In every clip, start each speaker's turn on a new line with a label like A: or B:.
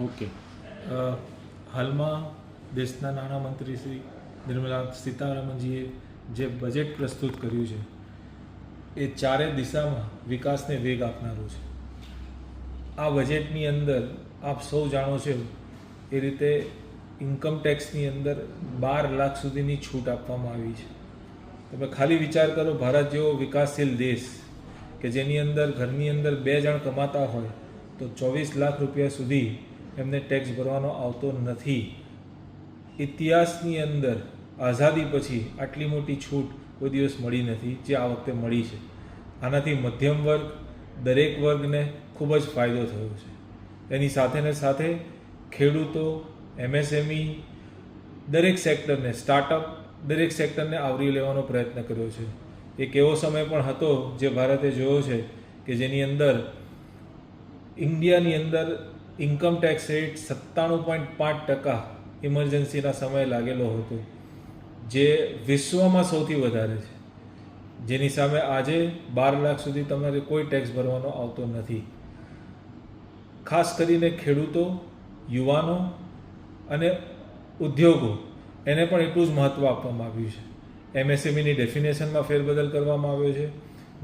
A: Okay.
B: હાલમાં દેશના નાણામંત્રી શ્રી નિર્મલા સીતારામનજીએ જે બજેટ પ્રસ્તુત કર્યું છે, એ ચારે દિશામાં વિકાસને વેગ આપનારું છે. આ બજેટની અંદર આપ સૌ જાણો છો એ રીતે ઇન્કમ ટેક્સની અંદર બાર લાખ સુધીની છૂટ આપવામાં આવી છે. તમે ખાલી વિચાર કરો, ભારત જેવો વિકાસશીલ દેશ કે જેની અંદર ઘરની અંદર બે જણ કમાતા હોય તો ચોવીસ લાખ રૂપિયા સુધી એમને ટેક્સ ભરવાનો આવતો નથી. ઇતિહાસની અંદર આઝાદી પછી આટલી મોટી છૂટ કોઈ દિવસ મળી નથી, જે આ વખતે મળી છે. આનાથી મધ્યમ વર્ગ, દરેક વર્ગને ખૂબ જ ફાયદો થયો છે. એની સાથેને સાથે ખેડૂતો, એમએસએમઈ, દરેક સેક્ટરને સ્ટાર્ટઅપ દરેક સેક્ટરને આવરી લેવાનો પ્રયત્ન કર્યો છે. એક એવો સમય પણ હતો જે ભારતે જોયો છે કે જેની અંદર ઇન્ડિયાની અંદર ઇન્કમ ટેક્સ રેટ સત્તાણું પોઈન્ટ પાંચ ટકા ઇમરજન્સીના સમયે લાગેલો હતો, જે વિશ્વમાં સૌથી વધારે છે. જેની સામે આજે બાર લાખ સુધી તમારે કોઈ ટેક્સ ભરવાનો આવતો નથી. ખાસ કરીને ખેડૂતો, યુવાનો અને ઉદ્યોગો, એને પણ એટલું જ મહત્ત્વ આપવામાં આવ્યું છે. એમએસએમઈની ડેફિનેશનમાં ફેરબદલ કરવામાં આવ્યો છે.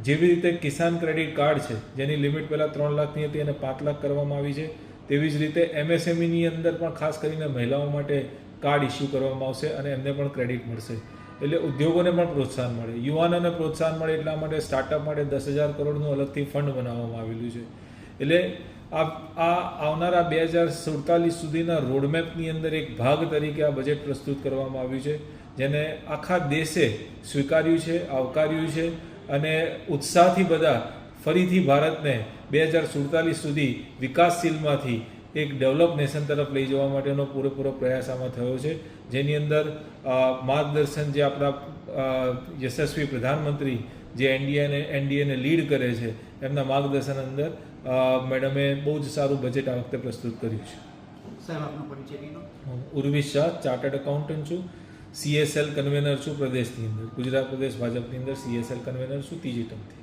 B: જેવી રીતે કિસાન ક્રેડિટ કાર્ડ છે, જેની લિમિટ પહેલાં ત્રણ લાખની હતી અને પાંચ લાખ કરવામાં આવી છે. તેવી જ રીતે એમએસએમઈની અંદર પણ ખાસ કરીને મહિલાઓ માટે કાર્ડ ઇસ્યુ કરવામાં આવશે અને એમને પણ ક્રેડિટ મળશે. એટલે ઉદ્યોગોને પણ પ્રોત્સાહન મળે. યુવાનોને પ્રોત્સાહન મળે એટલા માટે સ્ટાર્ટઅપ માટે દસ હજાર કરોડનું અલગથી ફંડ બનાવવામાં આવેલું છે. એટલે આ આ આવનારા બે હજાર સુડતાલીસ સુધીના રોડમેપની અંદર એક ભાગ તરીકે આ બજેટ પ્રસ્તુત કરવામાં આવ્યું છે, જેને આખા દેશે સ્વીકાર્યું છે, આવકાર્યું છે અને ઉત્સાહથી બધા ફરીથી ભારતને બે હજાર સુડતાલીસ સુધી વિકાસશીલમાંથી એક ડેવલપ નેશન તરફ લઈ જવા માટેનો પૂરેપૂરો પ્રયાસ આમાં થયો છે. જેની અંદર માર્ગદર્શન જે આપણા યશસ્વી પ્રધાનમંત્રી જે એનડીએને એનડીએને લીડ કરે છે એમના માર્ગદર્શન અંદર મેડમે બહુ જ સારું બજેટ આ વખતે પ્રસ્તુત કર્યું છે.
C: સાહેબ આપનો પરિચય
B: ઉર્વિશ શાહ ચાર્ટર્ડ એકાઉન્ટન્ટ છું. સીએસએલ કન્વેનર છું પ્રદેશની અંદર. ગુજરાત પ્રદેશ ભાજપની અંદર સીએસએલ કન્વેનર છું ત્રીજી ટર્મથી.